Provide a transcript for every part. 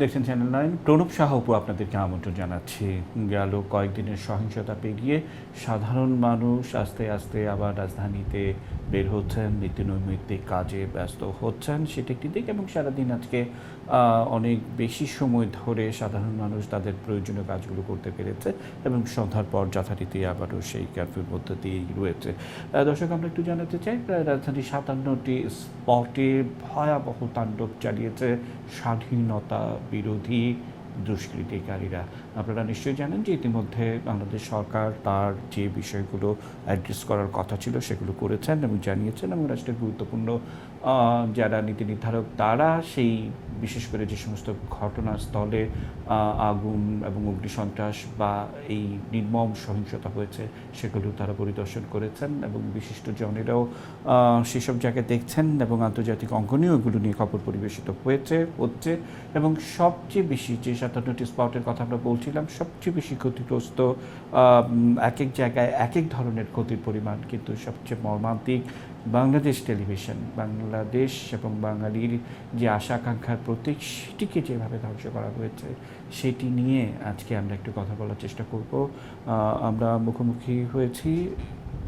দেখছেন channel nine Pranab সাহাপু আপনাদেরকে আমন্ত্রণ জানাচ্ছি। গেল কয়েকদিনের সহিংসতা পেরিয়ে সাধারণ মানুষ আস্তে আস্তে আবার রাজধানীতে বের হচ্ছেন। নিত্যনৈমিত্তিক কাজে ব্যস্ত হচ্ছেন। সেটি একটি দিক এবং সারাদিন আজকে অনেক বেশি সময় ধরে সাধারণ মানুষ তাদের প্রয়োজনীয় কাজগুলো করতে পেরেছে এবং সন্ধ্যার পর যথারীতি আবারও সেই কারফিউর মধ্যে দিয়েই রয়েছে। দর্শক, আমরা একটু জানাতে চাই, প্রায় রাজধানীর সাতান্নটি স্পটে ভয়াবহ তাণ্ডব চালিয়েছে স্বাধীনতা বিরোধী দুষ্কৃতিকারীরা। আপনারা নিশ্চয়ই জানেন যে ইতিমধ্যে বাংলাদেশ সরকার তার যে বিষয়গুলো অ্যাড্রেস করার কথা ছিল সেগুলো করেছেন এবং জানিয়েছেন এবং রাষ্ট্রের গুরুত্বপূর্ণ যারা নীতি নির্ধারক তারা সেই বিশেষ করে যে সমস্ত ঘটনাস্থলে আগুন এবং অগ্নিসন্ত্রাস বা এই নির্মম সহিংসতা হয়েছে সেগুলো তারা পরিদর্শন করেছেন এবং বিশিষ্ট জনেরাও সেসব জায়গায় দেখছেন এবং আন্তর্জাতিক অঙ্গনেও এগুলো নিয়ে খবর পরিবেশিত হয়েছে, হচ্ছে এবং সবচেয়ে বেশি যে সাতান্নটি স্পটের কথা আমরা বলছিলাম সবচেয়ে বেশি ক্ষতিগ্রস্ত এক এক জায়গায় এক এক ধরনের ক্ষতির পরিমাণ কিন্তু সবচেয়ে মর্মান্তিক বাংলাদেশ টেলিভিশন, বাংলাদেশ এবং বাঙালির যে আশা আকাঙ্ক্ষার প্রতীক সেটিকে যেভাবে ধ্বংস করা হয়েছে, সেটি নিয়ে আজকে আমরা একটু কথা বলার চেষ্টা করব। আমরা মুখোমুখি হয়েছি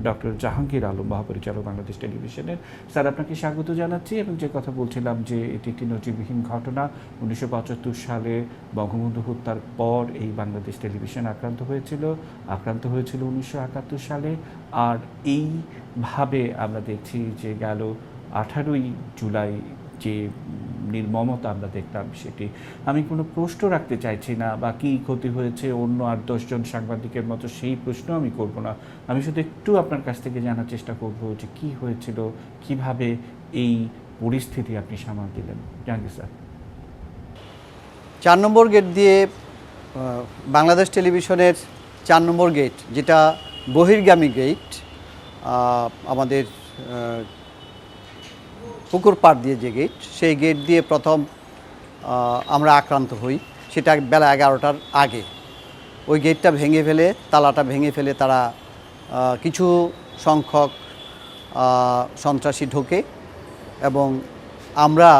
ডক্টর জাহাঙ্গীর আলম, মহাপরিচালক বাংলাদেশ টেলিভিশনের। স্যার, আপনাকে স্বাগত জানাচ্ছি এবং যে কথা বলছিলাম যে এটি একটি নজিরবিহীন ঘটনা, উনিশশো পঁচাত্তর সালে বঙ্গবন্ধু হত্যার পর এই বাংলাদেশ টেলিভিশন আক্রান্ত হয়েছিল আক্রান্ত হয়েছিল উনিশশো একাত্তর সালে। আর এইভাবে আমরা দেখছি যে গেল আঠারোই জুলাই যে নির্মমতা আমরা দেখলাম সেটি। আমি কোনো প্রশ্ন রাখতে চাইছি না বা কী ক্ষতি হয়েছে অন্য আট দশজন সাংবাদিকের মতো সেই প্রশ্ন আমি করব না। আমি শুধু একটু আপনার কাছ থেকে জানার চেষ্টা করব যে কি হয়েছিল, কীভাবে এই পরিস্থিতি আপনি সামাল দিলেন। জাহাঙ্গীর স্যার চার নম্বর গেট দিয়ে বাংলাদেশ টেলিভিশনের চার নম্বর গেট, যেটা বহির্গামী গেট আমাদের পুকুর পাড় দিয়ে যে গেট সেই গেট দিয়ে প্রথম আমরা আক্রান্ত হই। সেটা বেলা এগারোটার আগে। ওই গেটটা ভেঙে ফেলে, তালাটা ভেঙে ফেলে তারা কিছু সংখ্যক সন্ত্রাসী ঢোকে এবং আমরা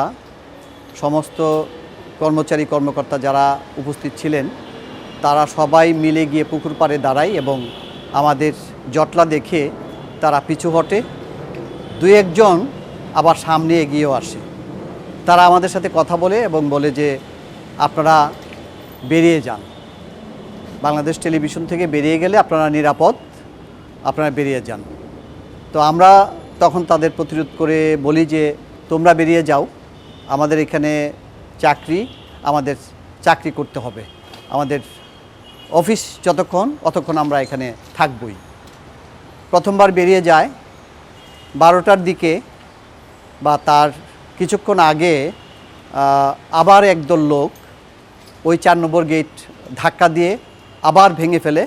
সমস্ত কর্মচারী, কর্মকর্তা যারা উপস্থিত ছিলেন, তারা সবাই মিলে গিয়ে পুকুর পাড়ে দাঁড়ায় এবং আমাদের জটলা দেখে তারা পিছু হটে। দু একজন আবার সামনে এগিয়েও আসে। তারা আমাদের সাথে কথা বলে এবং বলে যে, আপনারা বেরিয়ে যান। বাংলাদেশ টেলিভিশন থেকে বেরিয়ে গেলে আপনারা নিরাপদ, আপনারা বেরিয়ে যান। তো আমরা তখন তাদের প্রতিরোধ করে বলি যে, তোমরা বেরিয়ে যাও। আমাদের এখানে চাকরি, আমাদের চাকরি করতে হবে। আমাদের অফিস যতক্ষণ, অতক্ষণ আমরা এখানে থাকবই। প্রথমবার বেরিয়ে যায়। বারোটার দিকে বা তার কিছুক্ষণ আগে আবার একদল লোক ওই চার নম্বর গেট ধাক্কা দিয়ে আবার ভেঙে ফেলে।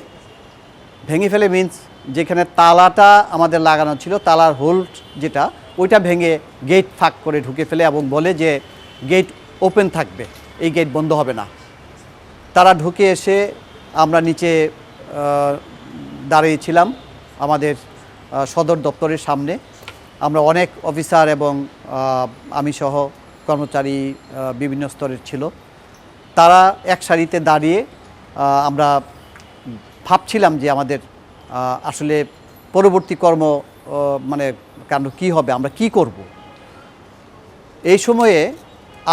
ভেঙে ফেলে মিন্স যেখানে তালাটা আমাদের লাগানো ছিল, তালার হোল্ড যেটা, ওইটা ভেঙে গেট ফাঁক করে ঢুকে ফেলে এবং বলে যে গেট ওপেন থাকবে, এই গেট বন্ধ হবে না। তারা ঢুকে এসে আমরা নিচে দাঁড়িয়েছিলাম আমাদের সদর দপ্তরের সামনে। আমরা অনেক অফিসার এবং আমি সহ কর্মচারী বিভিন্ন স্তরের ছিল। তারা এক সারিতে দাঁড়িয়ে আমরা ভাবছিলাম যে আমাদের আসলে পরবর্তী কর্ম মানে কাণ্ড কী হবে, আমরা কি করব। এই সময়ে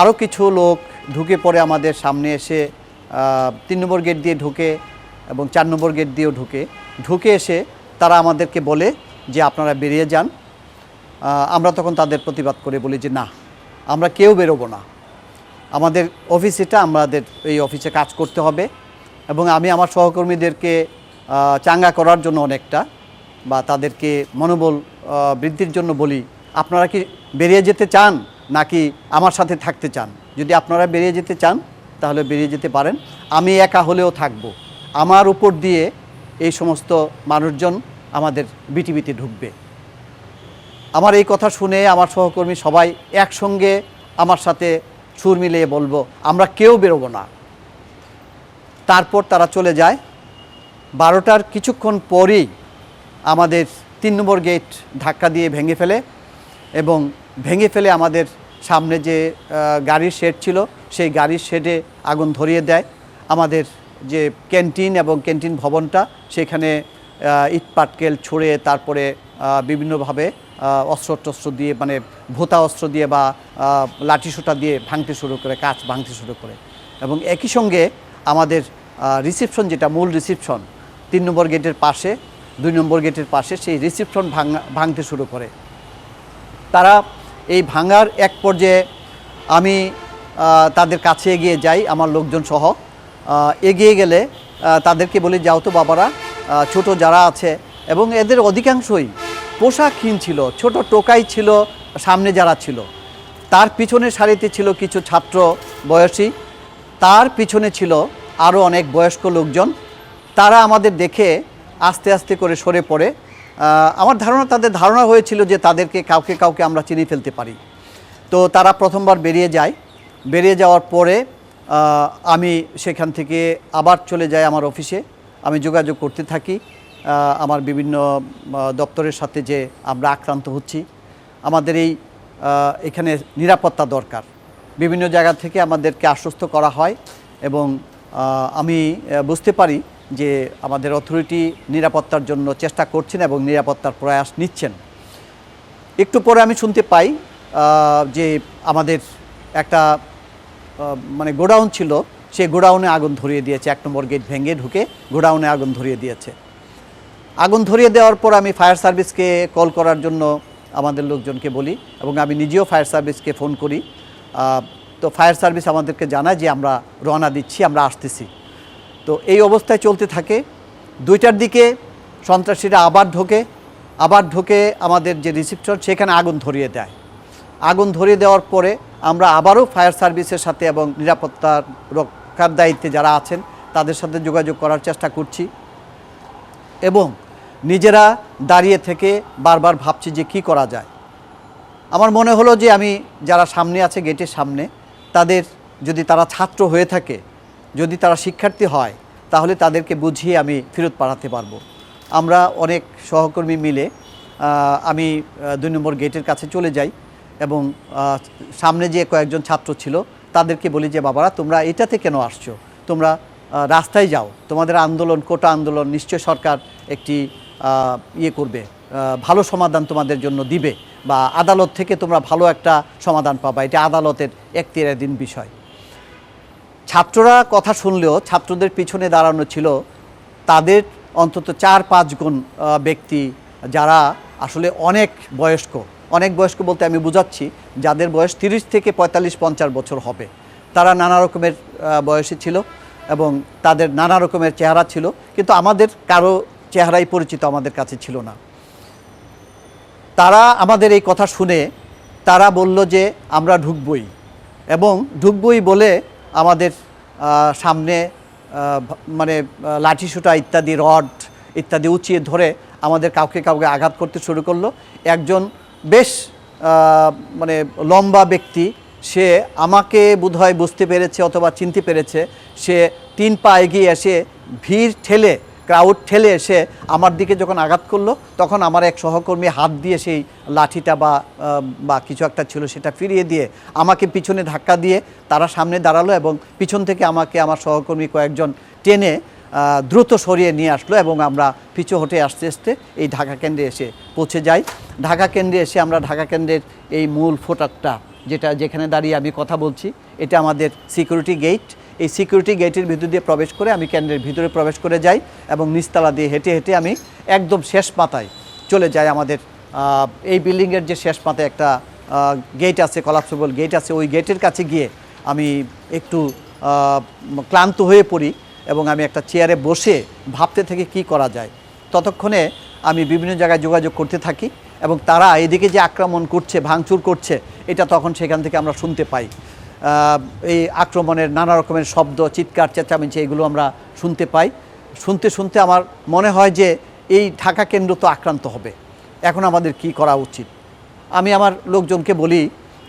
আরও কিছু লোক ঢুকে পড়ে আমাদের সামনে এসে তিন নম্বর গেট দিয়ে ঢুকে এবং চার নম্বর গেট দিয়েও ঢুকে। ঢুকে এসে তারা আমাদেরকে বলে যে, আপনারা বেরিয়ে যান। আমরা তখন তাদের প্রতিবাদ করে বলি যে, না, আমরা কেউ বেরোবো না। আমাদের অফিস এটা, আমাদের এই অফিসে কাজ করতে হবে এবং আমি আমার সহকর্মীদেরকে চাঙ্গা করার জন্য অনেকটা বা তাদেরকে মনোবল বৃদ্ধির জন্য বলি, আপনারা কি বেরিয়ে যেতে চান নাকি আমার সাথে থাকতে চান? যদি আপনারা বেরিয়ে যেতে চান, তাহলে বেরিয়ে যেতে পারেন। আমি একা হলেও থাকব। আমার উপর দিয়ে এই সমস্ত মানুষজন আমাদের বিটিভিতে ঢুকবে। আমার এই কথা শুনে আমার সহকর্মী সবাই একসঙ্গে আমার সাথে সুর মিলিয়ে বলব, আমরা কেউ বেরোবো না। তারপর তারা চলে যায়। বারোটার কিছুক্ষণ পরেই আমাদের তিন নম্বর গেট ধাক্কা দিয়ে ভেঙে ফেলে এবং ভেঙে ফেলে আমাদের সামনে যে গাড়ির শেড ছিল, সেই গাড়ির শেডে আগুন ধরিয়ে দেয়। আমাদের যে ক্যান্টিন এবং ক্যান্টিন ভবনটা, সেখানে ইট পাটকেল ছুঁড়ে তারপরে বিভিন্নভাবে অস্ত্র টস্ত্র দিয়ে মানে ভোতা অস্ত্র দিয়ে বা লাঠিসোঁটা দিয়ে ভাঙতে শুরু করে কাজ ভাঙতে শুরু করে। এবং একই সঙ্গে আমাদের রিসিপশন যেটা, মূল রিসিপশন তিন নম্বর গেটের পাশে, দুই নম্বর গেটের পাশে সেই রিসিপশন ভাঙা, ভাঙতে শুরু করে। তারা এই ভাঙার এক পর্যায়ে আমি তাদের কাছে এগিয়ে যাই, আমার লোকজন সহ। এগিয়ে গেলে তাদেরকে বলি, যাও তো বাবারা ছোট যারা আছে, এবং এদের অধিকাংশই পোশাকহীন ছিল ছোট টোকাই ছিল, সামনে যারা ছিল। তার পিছনের সারিতে ছিল কিছু ছাত্র বয়সী। তার পিছনে ছিল আরও অনেক বয়স্ক লোকজন। তারা আমাদের দেখে আস্তে আস্তে করে সরে পড়ে। আমার ধারণা, তাদের ধারণা হয়েছিল যে তাদেরকে কাউকে কাউকে আমরা চিনি ফেলতে পারি। তো তারা প্রথমবার বেরিয়ে যায়। বেরিয়ে যাওয়ার পরে আমি সেখান থেকে আবার চলে যাই আমার অফিসে। আমি যোগাযোগ করতে থাকি। আমার বিভিন্ন দপ্তরের সাথে যে আমরা আক্রান্ত হচ্ছি, আমাদের এই এখানে নিরাপত্তা দরকার। বিভিন্ন জায়গা থেকে আমাদেরকে আশ্বস্ত করা হয় এবং আমি বুঝতে পারি যে আমাদের অথরিটি নিরাপত্তার জন্য চেষ্টা করছেন এবং নিরাপত্তার প্রয়াস নিচ্ছেন। একটু পরে আমি শুনতে পাই যে আমাদের একটা মানে গোডাউন ছিল, সে গোডাউনে আগুন ধরিয়ে দিয়েছে। এক নম্বর গেট ভেঙে ঢুকে গোডাউনে আগুন ধরিয়ে দিয়েছে। আগুন ধরিয়ে দেওয়ার পর আমি ফায়ার সার্ভিসকে কল করার জন্য আমাদের লোকজনকে বলি এবং আমি নিজেও ফায়ার সার্ভিসকে ফোন করি। তো ফায়ার সার্ভিস আমাদেরকে জানায় যে আমরা রওনা দিচ্ছি, আমরা আসতেছি। তো এই অবস্থায় চলতে থাকে। দুইটার দিকে সন্ত্রাসীরা আবার ঢোকে আবার ঢোকে আমাদের যে রিসিপশন সেখানে আগুন ধরিয়ে দেয়। আগুন ধরিয়ে দেওয়ার পরে আমরা আবারও ফায়ার সার্ভিসের সাথে এবং নিরাপত্তার রক্ষার দায়িত্বে যারা আছেন, তাদের সাথে যোগাযোগ করার চেষ্টা করছি। এবং নিজেরা দাঁড়িয়ে থেকে বারবার ভাবছি যে কি করা যায়। আমার মনে হলো যে আমি যারা সামনে আছে গেটের সামনে, তাদের যদি তারা ছাত্র হয়ে থাকে, যদি তারা শিক্ষার্থী হয়, তাহলে তাদেরকে বুঝিয়ে আমি ফেরত পাঠাতে পারব। আমরা অনেক সহকর্মী মিলে আমি দুই নম্বর গেটের কাছে চলে যাই এবং সামনে যে কয়েকজন ছাত্র ছিল, তাদেরকে বলি যে, বাবারা, তোমরা এটাতে কেন আসছো? তোমরা রাস্তায় যাও। তোমাদের আন্দোলন, কোটা আন্দোলন, নিশ্চয় সরকার একটি ইয়ে করবে ভালো সমাধান তোমাদের জন্য দিবে বা আদালত থেকে তোমরা ভালো একটা সমাধান পাবা। এটা আদালতের এক দিন বিষয়। ছাত্ররা কথা শুনলেও, ছাত্রদের পিছনে দাঁড়ানো ছিল, তাদের অন্তত চার পাঁচ গুণ ব্যক্তি যারা আসলে অনেক বয়স্ক। অনেক বয়স্ক বলতে আমি বুঝাচ্ছি, যাদের বয়স তিরিশ থেকে পঁয়তাল্লিশ, পঞ্চাশ বছর হবে। তারা নানা রকমের বয়সী ছিল এবং তাদের নানা রকমের চেহারা ছিল। কিন্তু আমাদের কারও চেহারাই পরিচিত আমাদের কাছে ছিল না। তারা আমাদের এই কথা শুনে তারা বলল যে আমরা ঢুকবই এবং ঢুকবই বলে আমাদের সামনে মানে লাঠিসুটা ইত্যাদি, রড ইত্যাদি উঁচিয়ে ধরে আমাদের কাউকে কাউকে আঘাত করতে শুরু করল। একজন বেশ মানে লম্বা ব্যক্তি, সে আমাকে বোধহয় বুঝতে পেরেছে অথবা চিনতে পেরেছে, সে তিন পা এগিয়ে এসে ভিড় ঠেলে ক্রাউড ঠেলে এসে আমার দিকে যখন আঘাত করল, তখন আমার এক সহকর্মী হাত দিয়ে সেই লাঠিটা বা বা কিছু একটা ছিল সেটা ফিরিয়ে দিয়ে আমাকে পিছনে ধাক্কা দিয়ে তারা সামনে দাঁড়াল এবং পিছন থেকে আমাকে আমার সহকর্মী কয়েকজন টেনে দ্রুত সরিয়ে নিয়ে আসলো এবং আমরা পিছু হটে আসতে আসতে এই ঢাকা কেন্দ্রে এসে পৌঁছে যাই। ঢাকা কেন্দ্রে এসে আমরা ঢাকা কেন্দ্রের এই মূল ফোটারটা যেটা যেখানে দাঁড়িয়ে আমি কথা বলছি, এটা আমাদের সিকিউরিটি গেট এই সিকিউরিটি গেটের ভিতর দিয়ে প্রবেশ করে আমি কেন্দ্রের ভিতরে প্রবেশ করে যাই এবং নিচতলা দিয়ে হেঁটে হেঁটে আমি একদম শেষ পাতায় চলে যাই আমাদের এই বিল্ডিংয়ের যে শেষ পাতায় একটা গেট আছে কলাপসেবল গেট আছে, ওই গেটের কাছে গিয়ে আমি একটু ক্লান্ত হয়ে পড়ি এবং আমি একটা চেয়ারে বসে ভাবতে থেকে কি করা যায়। ততক্ষণে আমি বিভিন্ন জায়গায় যোগাযোগ করতে থাকি এবং তারা এদিকে যে আক্রমণ করছে, ভাঙচুর করছে, এটা তখন সেখান থেকে আমরা শুনতে পাই। এই আক্রমণের নানা রকমের শব্দ, চিৎকার, চেঁচামেচি, এগুলো আমরা শুনতে পাই। শুনতে শুনতে আমার মনে হয় যে এই ঢাকা কেন্দ্র তো আক্রান্ত হবে। এখন আমাদের কি করা উচিত? আমি আমার লোকজনকে বলি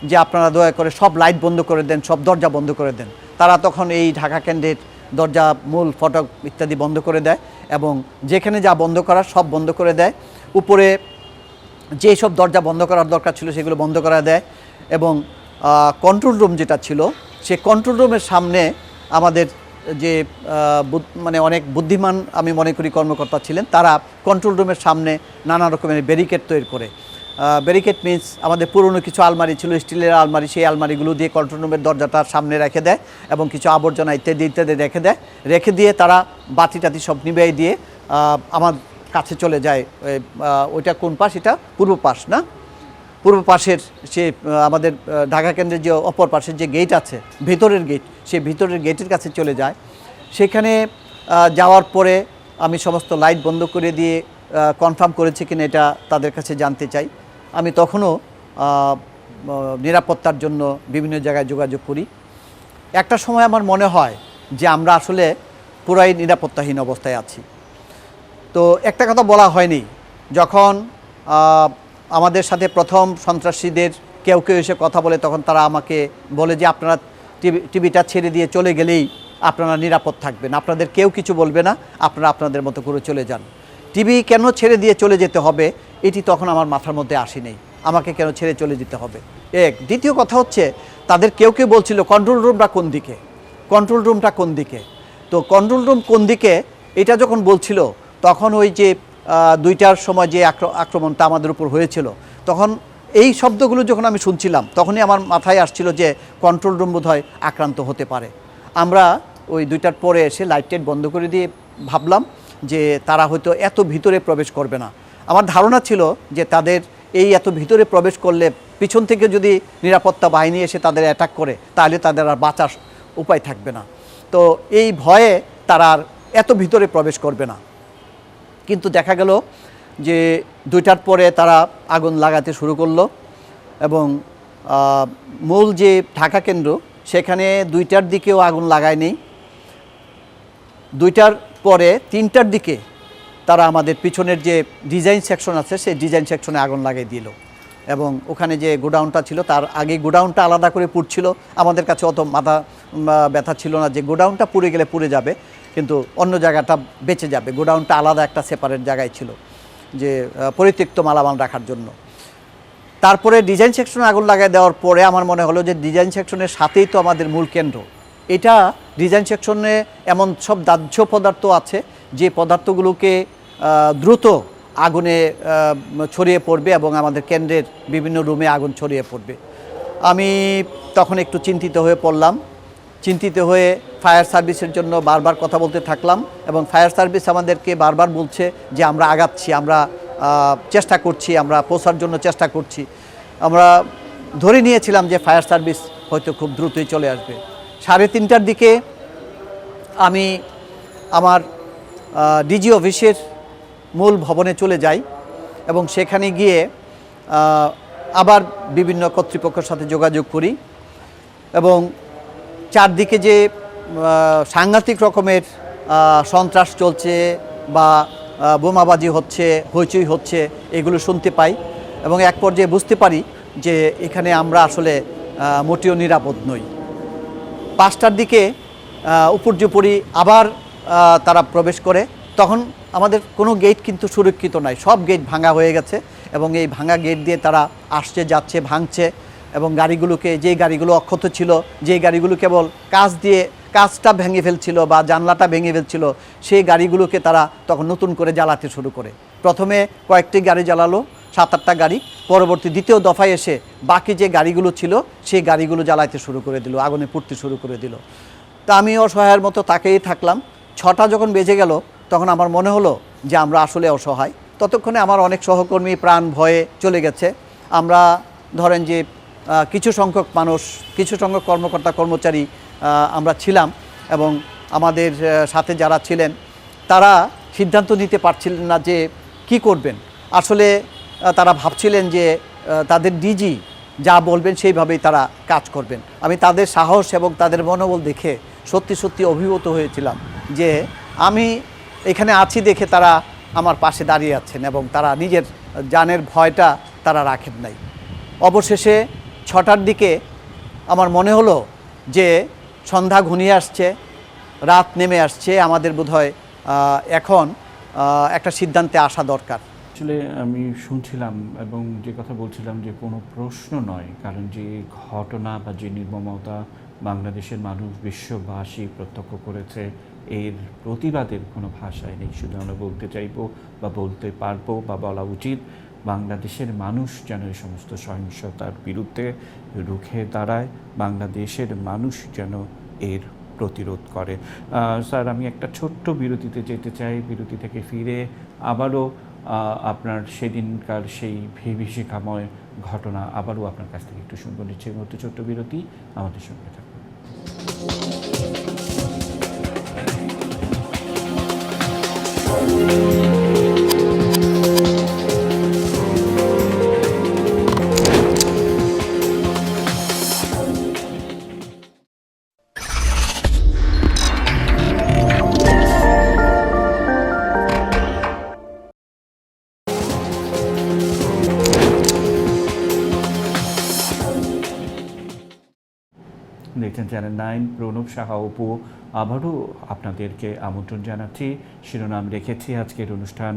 যে আপনারা দয়া করে সব লাইট বন্ধ করে দেন, সব দরজা বন্ধ করে দেন। তারা তখন এই ঢাকা কেন্দ্রের দরজা, মূল ফটক ইত্যাদি বন্ধ করে দেয় এবং যেখানে যা বন্ধ করার সব বন্ধ করে দেয়। উপরে যে সব দরজা বন্ধ করার দরকার ছিল সেগুলো বন্ধ করা দেয় এবং কন্ট্রোল রুম যেটা ছিল, সে কন্ট্রোল রুমের সামনে আমাদের যে মানে অনেক বুদ্ধিমান আমি মনে করি কর্মকর্তা ছিলেন, তারা কন্ট্রোল রুমের সামনে নানা রকমের ব্যারিকেড তৈরি করে। ব্যারিকেড মিন্স আমাদের পুরনো কিছু আলমারি ছিল, স্টিলের আলমারি, সেই আলমারিগুলো দিয়ে কন্ট্রোল রুমের দরজাটার সামনে রেখে দেয় এবং কিছু আবর্জনা ইত্যাদি ইত্যাদি রেখে দেয়। রেখে দিয়ে তারা বাতি টাতি সব নিবাই দিয়ে আমার কাছে চলে যায় ওইটা কোন পাশ? এটা পূর্ব পাশ, না? পূর্ব পাশের সে আমাদের ঢাকা কেন্দ্রের যে অপর পাশের যে গেট আছে, ভেতরের গেট সেই ভিতরের গেটের কাছে চলে যায়। সেখানে যাওয়ার পরে আমি সমস্ত লাইট বন্ধ করে দিয়ে কনফার্ম করেছি কিনা এটা তাদের কাছে জানতে চাই। আমি তখনও নিরাপত্তার জন্য বিভিন্ন জায়গায় যোগাযোগ করি। একটা সময় আমার মনে হয় যে আমরা আসলে পুরাই নিরাপত্তাহীন অবস্থায় আছি। তো একটা কথা বলা হয়নি, যখন আমাদের সাথে প্রথম সন্ত্রাসীদের কেউ কেউ এসে কথা বলে তখন তারা আমাকে বলে যে আপনারা টিভি, টিভিটা ছেড়ে দিয়ে চলে গেলেই আপনারা নিরাপদ থাকবেন। আপনাদের কেউ কিছু বলবে না, আপনারা আপনাদের মতো করে চলে যান। টিভি কেন ছেড়ে দিয়ে চলে যেতে হবে, এটি তখন আমার মাথার মধ্যে আসেনি আমাকে কেন ছেড়ে চলে যেতে হবে? এক, দ্বিতীয় কথা হচ্ছে, তাদের কেউ কেউ বলছিল কন্ট্রোল রুমটা কোন দিকে? কন্ট্রোল রুমটা কোন দিকে? তো কন্ট্রোল রুম কোন দিকে, এটা যখন বলছিল, তখন ওই যে দুইটার সময় যে আক্র- আক্রমণটা আমাদের উপর হয়েছিল, তখন এই শব্দগুলো যখন আমি শুনছিলাম, তখনই আমার মাথায় আসছিল যে কন্ট্রোল রুম বোধহয় আক্রান্ত হতে পারে। আমরা ওই দুইটার পরে এসে লাইট টাইট বন্ধ করে দিয়ে ভাবলাম যে তারা হয়তো এত ভিতরে প্রবেশ করবে না। আমার ধারণা ছিল যে তাদের এই এত ভিতরে প্রবেশ করলে পিছন থেকে যদি নিরাপত্তা বাহিনী এসে তাদের অ্যাটাক করে, তাহলে তাদের আর বাঁচার উপায় থাকবে না। তো এই ভয়ে তারা আর এত ভিতরে প্রবেশ করবে না। কিন্তু দেখা গেল যে দুইটার পরে তারা আগুন লাগাতে শুরু করল এবং মূল যে ঢাকা কেন্দ্র, সেখানে দুইটার দিকেও আগুন লাগায়নি দুইটার পরে তিনটার দিকে তারা আমাদের পিছনের যে ডিজাইন সেকশন আছে, সেই ডিজাইন সেকশনে আগুন লাগিয়ে দিল। এবং ওখানে যে গোডাউনটা ছিল, তার আগে গোডাউনটা আলাদা করে পুড়ছিল। আমাদের কাছে অত মাথা ব্যথা ছিল না যে গোডাউনটা পুড়ে গেলে পুড়ে যাবে, কিন্তু অন্য জায়গাটা বেঁচে যাবে। গোডাউনটা আলাদা একটা সেপারেট জায়গায় ছিল যে পরিত্যক্ত মালামাল রাখার জন্য। তারপরে ডিজাইন সেকশনে আগুন লাগাই দেওয়ার পরে আমার মনে হলো যে ডিজাইন সেকশনের সাথেই তো আমাদের মূল কেন্দ্র। এটা ডিজাইন সেকশনে এমন সব দাহ্য পদার্থ আছে যে পদার্থগুলোকে দ্রুত আগুনে ছড়িয়ে পড়বে এবং আমাদের কেন্দ্রের বিভিন্ন রুমে আগুন ছড়িয়ে পড়বে। আমি তখন একটু চিন্তিত হয়ে পড়লাম। চিন্তিত হয়ে ফায়ার সার্ভিসের জন্য বারবার কথা বলতে থাকলাম এবং ফায়ার সার্ভিস আমাদেরকে বারবার বলছে যে আমরা আগাচ্ছি, আমরা চেষ্টা করছি, আমরা পৌঁছার জন্য চেষ্টা করছি। আমরা ধরে নিয়েছিলাম যে ফায়ার সার্ভিস হয়তো খুব দ্রুতই চলে আসবে। সাড়ে তিনটার দিকে আমি আমার ডিজি অফিসের মূল ভবনে চলে যাই এবং সেখানে গিয়ে আবার বিভিন্ন কর্তৃপক্ষের সাথে যোগাযোগ করি এবং চারদিকে যে সাংঘাতিক রকমের সন্ত্রাস চলছে বা বোমাবাজি হচ্ছে, হইচই হচ্ছে, এগুলো শুনতে পাই এবং এক পর্যায়ে বুঝতে পারি যে এখানে আমরা আসলে মোটেও নিরাপদ নই। পাঁচটার দিকে উপর্যুপরি আবার তারা প্রবেশ করে তখন আমাদের কোনো গেট কিন্তু সুরক্ষিত নয় সব গেট ভাঙা হয়ে গেছে এবং এই ভাঙা গেট দিয়ে তারা আসছে, যাচ্ছে, ভাঙছে এবং গাড়িগুলোকে যে গাড়িগুলো অক্ষত ছিল যে গাড়িগুলো কেবল কাজ দিয়ে কাজটা ভেঙে ফেলছিল বা জানলাটা ভেঙে ফেলছিল, সেই গাড়িগুলোকে তারা তখন নতুন করে জ্বালাতে শুরু করে। প্রথমে কয়েকটি গাড়ি জ্বালালো, সাত আটটা গাড়ি, পরবর্তী দ্বিতীয় দফায় এসে বাকি যে গাড়িগুলো ছিল, সেই গাড়িগুলো জ্বালাইতে শুরু করে দিল, আগুনে পুড়তে শুরু করে দিল। তা আমি অসহায়ের মতো তাকেই থাকলাম। ছটা যখন বেজে গেল তখন আমার মনে হলো যে আমরা আসলে অসহায়। ততক্ষণে আমার অনেক সহকর্মী প্রাণ ভয়ে চলে গেছে। আমরা ধরেন যে কিছু সংখ্যক মানুষ, কিছু সংখ্যক কর্মকর্তা, কর্মচারী আমরা ছিলাম এবং আমাদের সাথে যারা ছিলেন, তারা সিদ্ধান্ত নিতে পারছিলেন না যে কি করবেন। আসলে তারা ভাবছিলেন যে তাদের ডিজি যা বলবেন সেইভাবেই তারা কাজ করবেন। আমি তাদের সাহস এবং তাদের মনোবল দেখে সত্যি সত্যি অভিভূত হয়েছিলাম যে, আমি এখানে আছি দেখে তারা আমার পাশে দাঁড়িয়ে আছেন এবং তারা নিজের জানের ভয়টা তারা রাখেন নাই। অবশেষে ছটার দিকে আমার মনে হলো যে সন্ধ্যা ঘনিয়ে আসছে, রাত নেমে আসছে, আমাদের বোধহয় এখন একটা সিদ্ধান্তে আসা দরকার। আসলে আমি শুনছিলাম এবং যে কথা বলছিলাম যে কোনো প্রশ্ন নয়, কারণ যে ঘটনা বা যে নির্মমতা বাংলাদেশের মানুষ বিশ্ববাসী প্রত্যক্ষ করেছে এর প্রতিবাদের কোনো ভাষায় নেই। শুধু আমরা বলতে চাইব বা বলতে পারব বা বলা উচিত, বাংলাদেশের মানুষ যেন এই সমস্ত সহিংসতার বিরুদ্ধে রুখে দাঁড়ায়, বাংলাদেশের মানুষ যেন এর প্রতিরোধ করে। স্যার, আমি একটা ছোট্ট বিরতিতে যেতে চাই। বিরতি থেকে ফিরে আবারও আপনার সেদিনকার সেই ভীষিকাময় ঘটনা আবারও আপনার কাছ থেকে একটু শুনব। নিচ্ছে মুহূর্তে ছোট্ট বিরতি আমাদের সঙ্গে থাকুন। চ্যানেল নাইন প্রণব সাহা অপু, আবারও আপনাদেরকে আমন্ত্রণ জানাচ্ছি। শিরোনাম রেখেছি আজকের অনুষ্ঠান।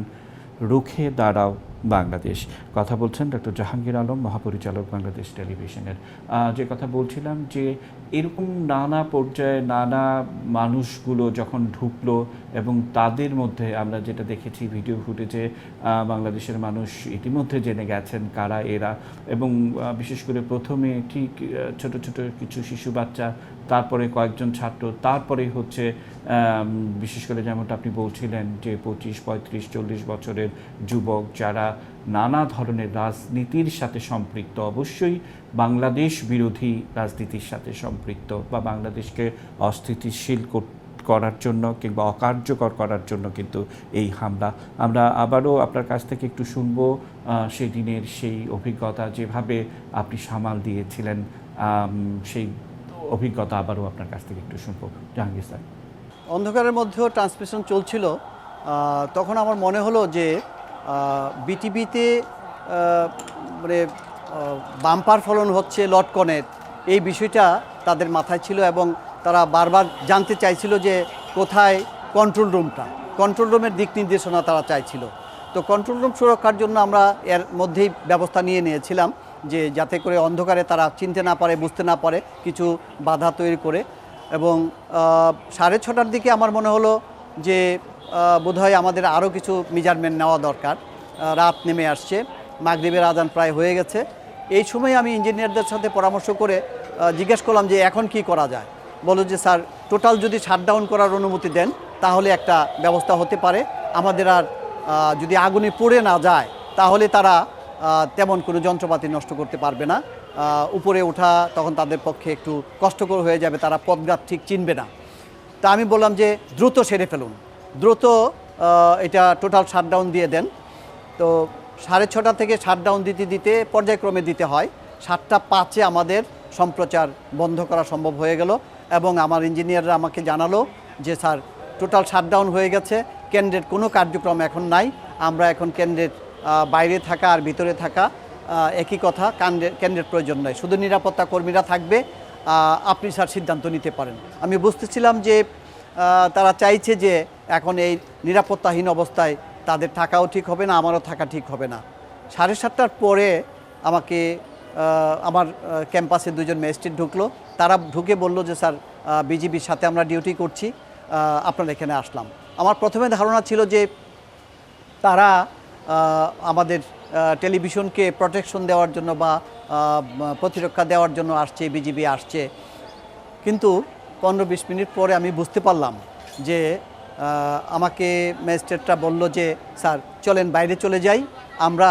রুখে দাঁড়াও। বাংলাদেশ। কথা বলছেন ডক্টর জাহাঙ্গীর আলম, মহাপরিচালক বাংলাদেশ টেলিভিশনের। যে কথা বলছিলাম যে এরকম নানা পর্যায়ে নানা মানুষগুলো যখন ঢুকলো এবং তাদের মধ্যে আমরা যেটা দেখেছি ভিডিও ফুটেজে বাংলাদেশের মানুষ ইতিমধ্যে জেনে গেছেন কারা এরা এবং বিশেষ করে প্রথমে ঠিক ছোট ছোট কিছু শিশু বাচ্চা তারপরে কয়েকজন ছাত্র তারপরে হচ্ছে বিশেষ করে যেমনটা আপনি বলছিলেন যে পঁচিশ পঁয়ত্রিশ চল্লিশ বছরের যুবক যারা নানা ধরনের রাজনীতির সাথে সম্পৃক্ত অবশ্যই বাংলাদেশ বিরোধী রাজনীতির সাথে সম্পৃক্ত বা বাংলাদেশকে অস্থিতিশীল কর- করার জন্য কিংবা অকার্যকর করার জন্য কিন্তু এই হামলা। আমরা আবারও আপনার কাছ থেকে একটু শুনব আহ, সেদিনের সেই অভিজ্ঞতা যেভাবে আপনি সামাল দিয়েছিলেন সেই অভিজ্ঞতা আবারও আপনার কাছ থেকে একটু শুনব। জাহাঙ্গীর স্যার। অন্ধকারের মধ্যেও ট্রান্সমিশন চলছিল। তখন আমার মনে হলো যে বিটিভিতে মানে বাম্পার ফলন হচ্ছে লটকনের এই বিষয়টা তাদের মাথায় ছিল এবং তারা বারবার জানতে চাইছিল যে, কোথায় কন্ট্রোল রুমটা কন্ট্রোল রুমের দিক নির্দেশনা তারা চাইছিল। তো কন্ট্রোল রুম সুরক্ষার জন্য আমরা এর মধ্যেই ব্যবস্থা নিয়ে নিয়েছিলাম। যে যাতে করে অন্ধকারে তারা চিনতে না পারে, বুঝতে না পারে কিছু বাধা তৈরি করে। এবং সাড়ে ছটার দিকে আমার মনে হলো যে বোধহয় আমাদের আরও কিছু মেজারমেন্ট নেওয়া দরকার। রাত নেমে আসছে, মাগরিবের আজান প্রায় হয়ে গেছে। এই সময় আমি ইঞ্জিনিয়ারদের সাথে পরামর্শ করে জিজ্ঞেস করলাম যে এখন কি করা যায়? বলো যে, স্যার টোটাল যদি শাটডাউন করার অনুমতি দেন, তাহলে একটা ব্যবস্থা হতে পারে। আমাদের আর যদি আগুনে পড়ে না যায়, তাহলে তারা তেমন কোনো যন্ত্রপাতি নষ্ট করতে পারবে না। উপরে ওঠা তখন তাদের পক্ষে একটু কষ্টকর হয়ে যাবে, তারা পথঘাট ঠিক চিনবে না। তা আমি বললাম যে দ্রুত সেরে ফেলুন। দ্রুত এটা টোটাল শাটডাউন দিয়ে দেন। তো সাড়ে ছটা থেকে শাটডাউন দিতে দিতে পর্যায়ক্রমে দিতে হয়। সাতটা পাঁচে আমাদের সম্প্রচার বন্ধ করা সম্ভব হয়ে গেল এবং আমার ইঞ্জিনিয়াররা আমাকে জানালো যে, স্যার টোটাল শাটডাউন হয়ে গেছে। কেন্দ্রের কোনো কার্যক্রম এখন নাই। আমরা এখন কেন্দ্রের বাইরে থাকা আর ভিতরে থাকা একই কথা কেন্দ্রের প্রয়োজন নয়। শুধু নিরাপত্তা কর্মীরা থাকবে আপনি স্যার সিদ্ধান্ত নিতে পারেন। আমি বুঝতেছিলাম যে তারা চাইছে যে, এখন এই নিরাপত্তাহীন অবস্থায় তাদের থাকাও ঠিক হবে না, আমারও থাকা ঠিক হবে না। সাড়ে সাতটার পরে আমাকে আমার ক্যাম্পাসে দুজন ম্যাজিস্ট্রেট ঢুকলো। তারা ঢুকে বলল যে, স্যার বিজিবির সাথে আমরা ডিউটি করছি আপনার এখানে আসলাম। আমার প্রথমে ধারণা ছিল যে, তারা আমাদের টেলিভিশনকে প্রোটেকশন দেওয়ার জন্য বা প্রতিরক্ষা দেওয়ার জন্য আসছে বিজিবি আসছে। কিন্তু পনেরো বিশ মিনিট পরে আমি বুঝতে পারলাম যে আমাকে ম্যাজিস্ট্রেটরা বলল যে, স্যার, চলেন বাইরে চলে যাই। আমরা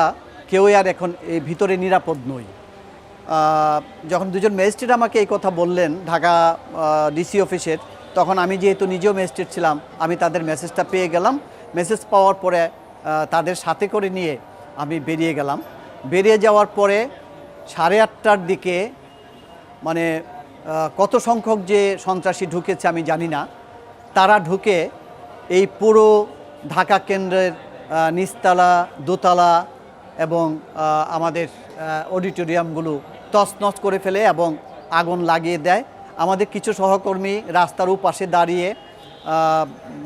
কেউই আর এখন এই ভিতরে নিরাপদ নই। যখন দুজন ম্যাজিস্ট্রেট আমাকে এই কথা বললেন ঢাকা ডিসি অফিসের, তখন আমি যেহেতু নিজেও ম্যাজিস্ট্রেট ছিলাম, আমি তাদের মেসেজটা পেয়ে গেলাম। মেসেজ পাওয়ার পরে তাদের সাথে করে নিয়ে আমি বেরিয়ে গেলাম। বেরিয়ে যাওয়ার পরে সাড়ে আটটার দিকে মানে কত সংখ্যক যে সন্ত্রাসী ঢুকেছে আমি জানি না। তারা ঢুকে এই পুরো ঢাকা কেন্দ্রের নিচতলা, দোতলা এবং আমাদের অডিটোরিয়ামগুলো তছনছ করে ফেলে এবং আগুন লাগিয়ে দেয়। আমাদের কিছু সহকর্মী রাস্তার পাশে দাঁড়িয়ে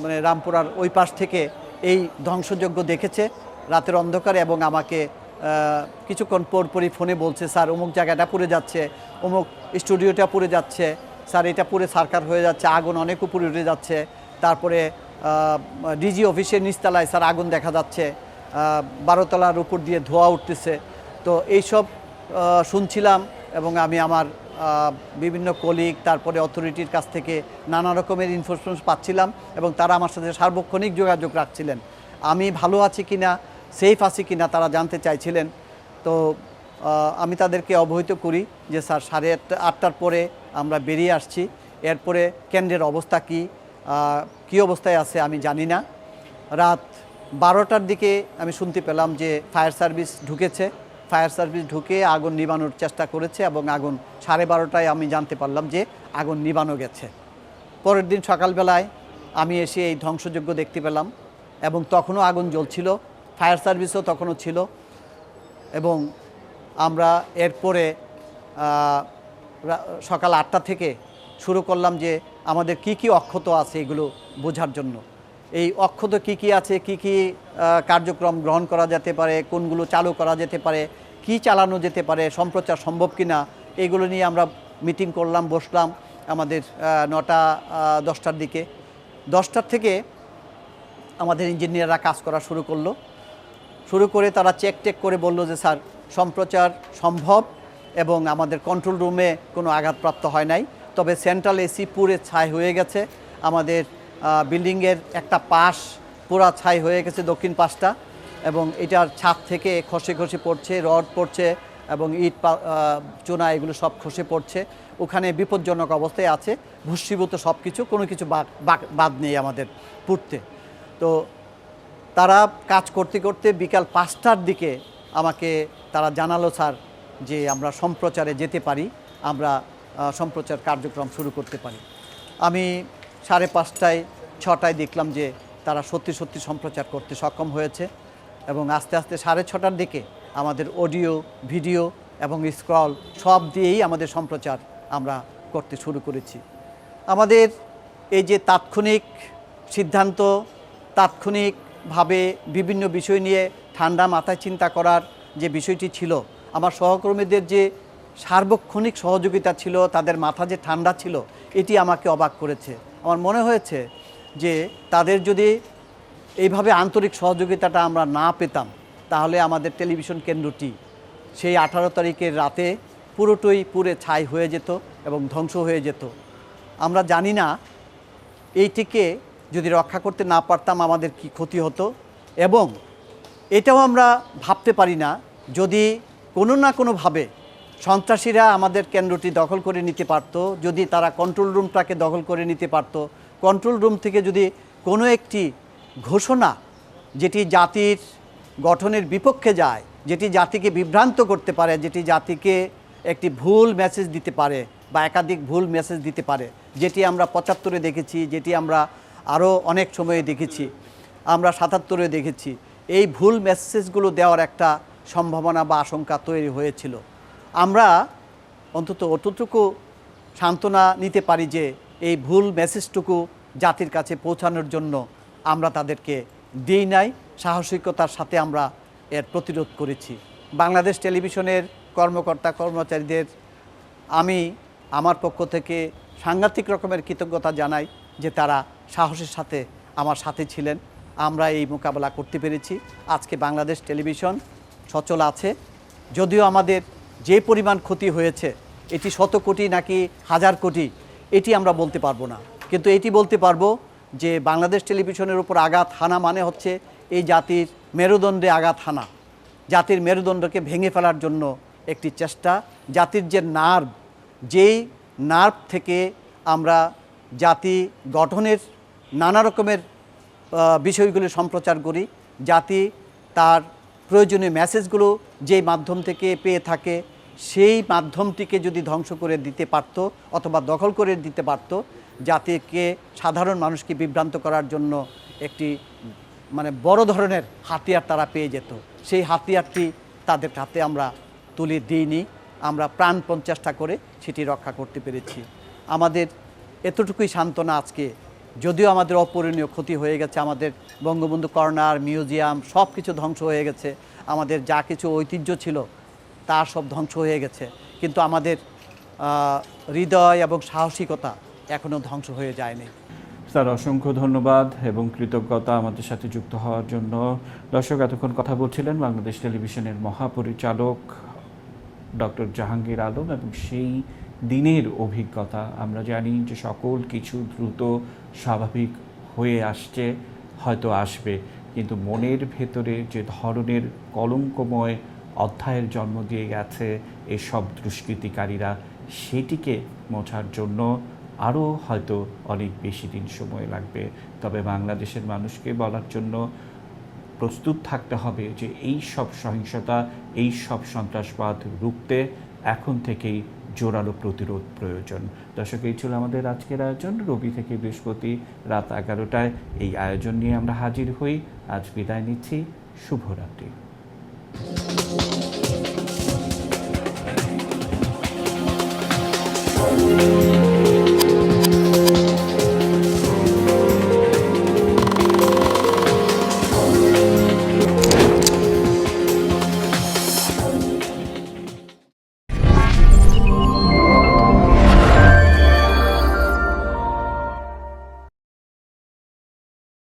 মানে রামপুরার ওই পাশ থেকে এই ধ্বংসযজ্ঞ দেখেছে রাতের অন্ধকারে এবং আমাকে কিছুক্ষণ পরপরই ফোনে বলছে, স্যার, অমুক জায়গাটা পুড়ে যাচ্ছে, অমুক স্টুডিওটা পুড়ে যাচ্ছে, স্যার, এটা পুরে সার্কার হয়ে যাচ্ছে, আগুন অনেক উপরে উঠে যাচ্ছে, তারপরে ডিজি অফিসের নিচতলায় স্যার, আগুন দেখা যাচ্ছে বারোতলার উপর দিয়ে ধোয়া উঠতেছে। তো এইসব শুনছিলাম এবং আমি আমার বিভিন্ন কলিগ তারপরে অথরিটির কাছ থেকে নানা রকমের ইনফরমেশন পাচ্ছিলাম এবং তারা আমার সাথে সার্বক্ষণিক যোগাযোগ রাখছিলেন। আমি ভালো আছি কিনা সেফ আছি কিনা তারা জানতে চাইছিলেন। তো আমি তাদেরকে অবহিত করি যে, স্যার, সাড়ে আটটা, আটটার পরে আমরা বেরিয়ে আসছি। এরপরে কেন্দ্রের অবস্থা কি? কি অবস্থায় আছে আমি জানি না। রাত বারোটার দিকে আমি শুনতে পেলাম যে, ফায়ার সার্ভিস ঢুকেছে। ফায়ার সার্ভিস ঢুকে আগুন নিবানোর চেষ্টা করেছে এবং আগুন সাড়ে বারোটায় আমি জানতে পারলাম যে আগুন নিবানো গেছে। পরের দিন সকালবেলায় আমি এসে এই ধ্বংসযজ্ঞ দেখতে পেলাম এবং তখনও আগুন জ্বলছিল, ফায়ার সার্ভিসও তখনও ছিল এবং আমরা এরপরে সকাল আটটা থেকে শুরু করলাম যে আমাদের কি কি অক্ষত আছে এগুলো বোঝার জন্য। এই অক্ষত কি কি আছে, কি কি কার্যক্রম গ্রহণ করা যেতে পারে, কোনগুলো চালু করা যেতে পারে, কি চালানো যেতে পারে, সম্প্রচার সম্ভব কিনা, এগুলো নিয়ে আমরা মিটিং করলাম, বসলাম আমাদের নটা দশটার দিকে। দশটার থেকে আমাদের ইঞ্জিনিয়াররা কাজ করা শুরু করল। শুরু করে তারা চেক টেক করে বলল যে, স্যার, সম্প্রচার সম্ভব এবং আমাদের কন্ট্রোল রুমে কোনো আঘাতপ্রাপ্ত হয় নাই। তবে সেন্ট্রাল এসি পুরে ছাই হয়ে গেছে। আমাদের বিল্ডিংয়ের একটা পাশ পুরা ছাই হয়ে গেছে দক্ষিণ পাশটা এবং এটার ছাদ থেকে খসে খসে পড়ছে, রড পড়ছে এবং ইট চুনা এগুলো সব খসে পড়ছে। ওখানে বিপজ্জনক অবস্থায় আছে ভূষীভূত সব কিছু কোনো কিছু বাদ নেই আমাদের পুড়তে। তো তারা কাজ করতে করতে বিকাল পাঁচটার দিকে আমাকে তারা জানালো, স্যার, যে আমরা সম্প্রচারে যেতে পারি, আমরা সম্প্রচার কার্যক্রম শুরু করতে পারি। আমি সাড়ে পাঁচটায়, ছটায় দেখলাম যে তারা সত্যি সত্যি সম্প্রচার করতে সক্ষম হয়েছে এবং আস্তে আস্তে সাড়ে ছটার দিকে আমাদের অডিও, ভিডিও এবং স্ক্রল সব দিয়েই আমাদের সম্প্রচার আমরা করতে শুরু করেছি। আমাদের এই যে তাৎক্ষণিক সিদ্ধান্ত, তাৎক্ষণিকভাবে বিভিন্ন বিষয় নিয়ে ঠান্ডা মাথায় চিন্তা করার যে বিষয়টি ছিল, আমার সহকর্মীদের যে সার্বক্ষণিক সহযোগিতা ছিল, তাদের মাথা যে ঠান্ডা ছিল, এটি আমাকে অবাক করেছে। আমার মনে হয়েছে যে তাদের যদি এইভাবে আন্তরিক সহযোগিতাটা আমরা না পেতাম, তাহলে আমাদের টেলিভিশন কেন্দ্রটি সেই আঠারো তারিখের রাতে পুরোটাই পুরে ছাই হয়ে যেত এবং ধ্বংস হয়ে যেত। আমরা জানি না এইটিকে যদি রক্ষা করতে না পারতাম আমাদের কি ক্ষতি হতো এবং এটাও আমরা ভাবতে পারি না যদি কোনো না কোনোভাবে সন্ত্রাসীরা আমাদের কেন্দ্রটি দখল করে নিতে পারতো, যদি তারা কন্ট্রোল রুমটাকে দখল করে নিতে পারতো। কন্ট্রোল রুম থেকে যদি কোনো একটি ঘোষণা, যেটি জাতির গঠনের বিপক্ষে যায়, যেটি জাতিকে বিভ্রান্ত করতে পারে, যেটি জাতিকে একটি ভুল মেসেজ দিতে পারে বা একাধিক ভুল মেসেজ দিতে পারে, যেটি আমরা পঁচাত্তরে দেখেছি, যেটি আমরা আরও অনেক সময়ে দেখেছি, আমরা সাতাত্তরে দেখেছি, এই ভুল মেসেজগুলো দেওয়ার একটা সম্ভাবনা বা আশঙ্কা তৈরি হয়েছিল। আমরা অন্তত অতটুকু সান্ত্বনা নিতে পারি যে এই ভুল মেসেজটুকু জাতির কাছে পৌঁছানোর জন্য আমরা তাদেরকে দিই নাই, সাহসিকতার সাথে আমরা এর প্রতিরোধ করেছি। বাংলাদেশ টেলিভিশনের কর্মকর্তা, কর্মচারীদের আমি আমার পক্ষ থেকে সাংঘাতিক রকমের কৃতজ্ঞতা জানাই যে তারা সাহসের সাথে আমার সাথে ছিলেন। আমরা এই মোকাবেলা করতে পেরেছি। আজকে বাংলাদেশ টেলিভিশন সচল আছে। যদিও আমাদের যে পরিমাণ ক্ষতি হয়েছে, এটি শত কোটি নাকি হাজার কোটি, এটি আমরা বলতে পারব না। কিন্তু এটি বলতে পারব যে বাংলাদেশ টেলিভিশনের উপর আঘাত হানা মানে হচ্ছে এই জাতির মেরুদণ্ডে আঘাত হানা। জাতির মেরুদণ্ডকে ভেঙে ফেলার জন্য একটি চেষ্টা, জাতির যে নার্ভ, যেই নার্ভ থেকে আমরা জাতি গঠনের নানা রকমের বিষয়গুলি সম্প্রচার করি, জাতি তার প্রয়োজনীয় মেসেজগুলো যেই মাধ্যম থেকে পেয়ে থাকে, সেই মাধ্যমটিকে যদি ধ্বংস করে দিতে পারতো অথবা দখল করে দিতে পারতো জাতিকে সাধারণ মানুষকে বিভ্রান্ত করার জন্য একটি মানে বড় ধরনের হাতিয়ার তারা পেয়ে যেত। সেই হাতিয়ারটি তাদের হাতে আমরা তুলে দিইনি। আমরা প্রাণপণ চেষ্টা করে সেটি রক্ষা করতে পেরেছি। আমাদের এতটুকুই সান্ত্বনা আজকে। যদিও আমাদের অপূরণীয় ক্ষতি হয়ে গেছে, আমাদের বঙ্গবন্ধু কর্নার, মিউজিয়াম সব কিছু ধ্বংস হয়ে গেছে। আমাদের যা কিছু ঐতিহ্য ছিল, তা সব ধ্বংস হয়ে গেছে। কিন্তু আমাদের হৃদয় এবং সাহসিকতা এখনও ধ্বংস হয়ে যায়নি। স্যার, অসংখ্য ধন্যবাদ এবং কৃতজ্ঞতা আমাদের সাথে যুক্ত হওয়ার জন্য। দর্শক, এতক্ষণ কথা বলছিলেন বাংলাদেশ টেলিভিশনের মহাপরিচালক ডক্টর জাহাঙ্গীর আলম এবং সেই দিনের অভিজ্ঞতা। আমরা জানি যে সকল কিছু দ্রুত স্বাভাবিক হয়ে আসছে, হয়তো আসবে। কিন্তু মনের ভেতরে যে ধরনের কলঙ্কময় অধ্যায়ের জন্ম দিয়ে গেছে এসব দুষ্কৃতিকারীরা, সেটিকে মোছার জন্য আরও হয়তো অনেক বেশি দিন সময় লাগবে। তবে বাংলাদেশের মানুষকে বলার জন্য প্রস্তুত থাকতে হবে যে, এই সব সহিংসতা, এই সব সন্ত্রাসবাদ রুখতে এখন থেকেই জোরালো প্রতিরোধ প্রয়োজন। দর্শক, এই ছিল আমাদের আজকের আয়োজন। রবি থেকে বৃহস্পতি রাত এগারোটায় এই আয়োজন নিয়ে আমরা হাজির হই। আজ বিদায় নিচ্ছি। শুভরাত্রি।